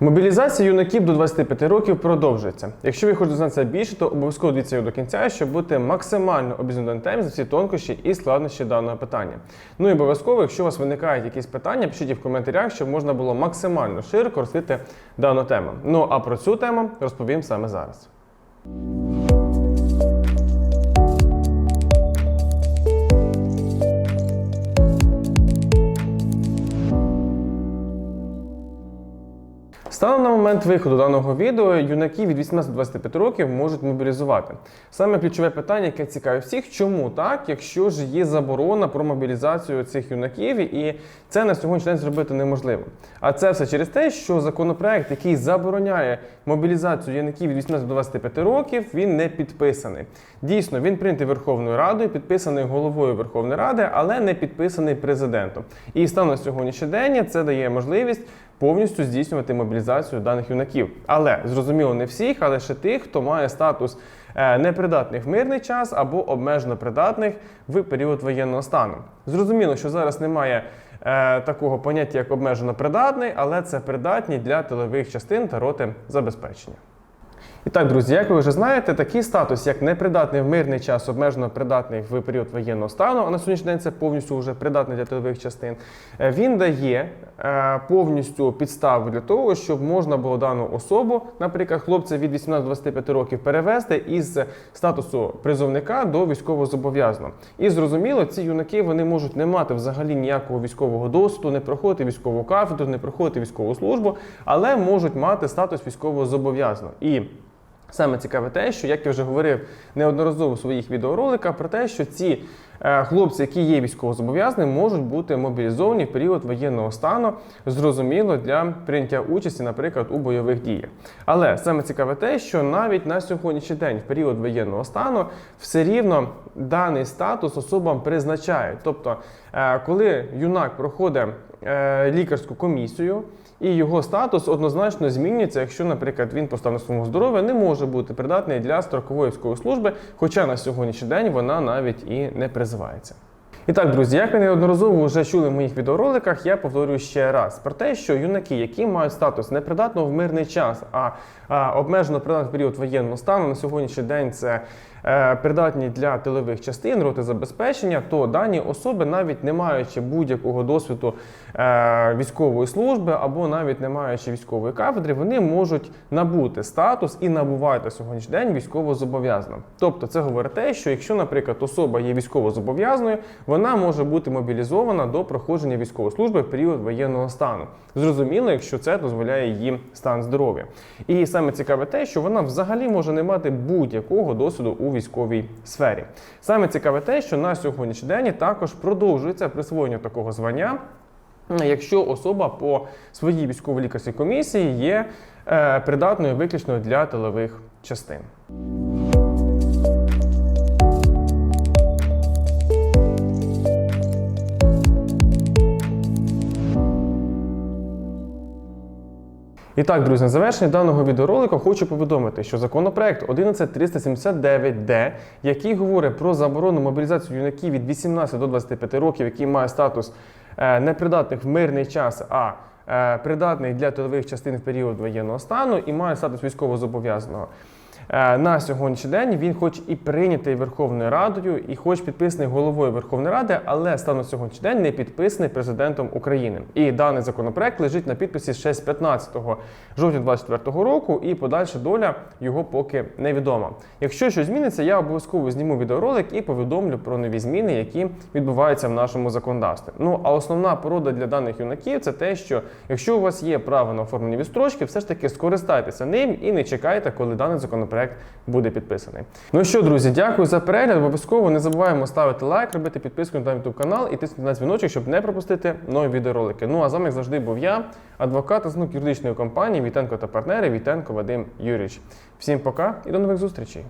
Мобілізація юнаків до 25 років продовжується. Якщо ви хочете дізнатися більше, то обов'язково дивіться до кінця, щоб бути максимально обізнаним темі за всі тонкощі і складнощі даного питання. Ну і обов'язково, якщо у вас виникають якісь питання, пишіть їх в коментарях, щоб можна було максимально широко розкрити дану тему. Ну а про цю тему розповім саме зараз. Станом на момент виходу даного відео юнаки від 18 до 25 років можуть мобілізувати. Саме ключове питання, яке цікавить всіх, чому так, якщо ж є заборона про мобілізацію цих юнаків, і це на сьогоднішній день зробити неможливо. А це все через те, що законопроект, який забороняє мобілізацію юнаків від 18 до 25 років, він не підписаний. Дійсно, він прийнятий Верховною Радою, підписаний головою Верховної Ради, але не підписаний президентом. І станом на сьогоднішній день це дає можливість повністю здійснювати мобілізацію даних юнаків. Але зрозуміло, не всіх, але ще тих, хто має статус е, непридатних в мирний час або обмежено придатних в період воєнного стану. Зрозуміло, що зараз немає е, такого поняття, як обмежено придатний, але це придатні для тилових частин та роти забезпечення. І так, друзі, як ви вже знаєте, такий статус, як непридатний в мирний час, обмежено придатний в період воєнного стану, а на сьогоднішній день це повністю вже придатний для тилових частин, е, він дає е, повністю підставу для того, щоб можна було дану особу, наприклад, хлопця від 18 до 25 років, перевести із статусу призовника до військовозобов'язаного. І зрозуміло, ці юнаки вони можуть не мати взагалі ніякого військового досвіду, не проходити військову кафедру, не проходити військову службу, але можуть мати статус військовозобов'язаного. І Саме цікаве те, що як я вже говорив неодноразово у своїх відеороликах про те, що ці хлопці, які є військовозобов'язаними, можуть бути мобілізовані в період воєнного стану, зрозуміло для прийняття участі, наприклад, у бойових діях. Але саме цікаве те, що навіть на сьогоднішній день, в період воєнного стану, все рівно даний статус особам призначають. Тобто, е, коли юнак проходить е, лікарську комісію. І його статус однозначно змінюється, якщо, наприклад, він по стану свого здоров'я не може бути придатний для строкової військової служби, хоча на сьогоднішній день вона навіть і не призивається. І так, друзі, як ви неодноразово вже чули в моїх відеороликах, я повторюю ще раз про те, що юнаки, які мають статус непридатного в мирний час, а, а обмежено придатний період воєнного стану на сьогоднішній день це е, придатні для тилових частин, роти забезпечення, то дані особи, навіть не маючи будь-якого досвіду е, військової служби або навіть не маючи військової кафедри, вони можуть набути статус і набувають на сьогоднішній день військово-зобов'язаним. Тобто, це говорить те, що якщо, наприклад, особа є військово-зобов'язаною, вона може бути мобілізована до проходження військової служби в період воєнного стану. Зрозуміло, якщо це дозволяє її стан здоров'я. І саме цікаве те, що вона взагалі може не мати будь-якого досвіду у військовій сфері. Саме цікаве те, що на сьогоднішній день також продовжується присвоєння такого звання. Якщо особа по своїй військово-лікарській комісії є е, придатною виключно для тилових частин. І так, друзі, на завершення даного відеоролика хочу повідомити, що законопроект 11379-д, який говорить про заборону мобілізацію юнаків від 18 до 25 років, який має статус е, непридатних в мирний час, а е, придатний для тилових частин в період воєнного стану і має статус військовозобов'язаного. Е, На сьогоднішній день він, хоч і прийнятий Верховною Радою, і хоч підписаний головою Верховної Ради, але станом на сьогоднішній день не підписаний президентом України. І даний законопроект лежить на підписі ще з 15 жовтня 2024 року, і подальша доля його поки невідома. Якщо щось зміниться, я обов'язково зніму відеоролик і повідомлю про нові зміни, які відбуваються в нашому законодавстві. Ну а основна порода для даних юнаків це те, що якщо у вас є право на оформлення відстрочки, все ж таки скористайтеся ним і не чекайте, коли даний законопроект буде підписаний. Ну що, друзі, дякую за перегляд. Обов'язково не забуваємо ставити лайк, робити підписку на YouTube канал і тиснути на дзвіночок, щоб не пропустити нові відеоролики. Ну а з вами як завжди був я, адвокат з юридичної компанії Вітенко та партнери Вітенко Вадим Юрійович. Всім пока і до нових зустрічей.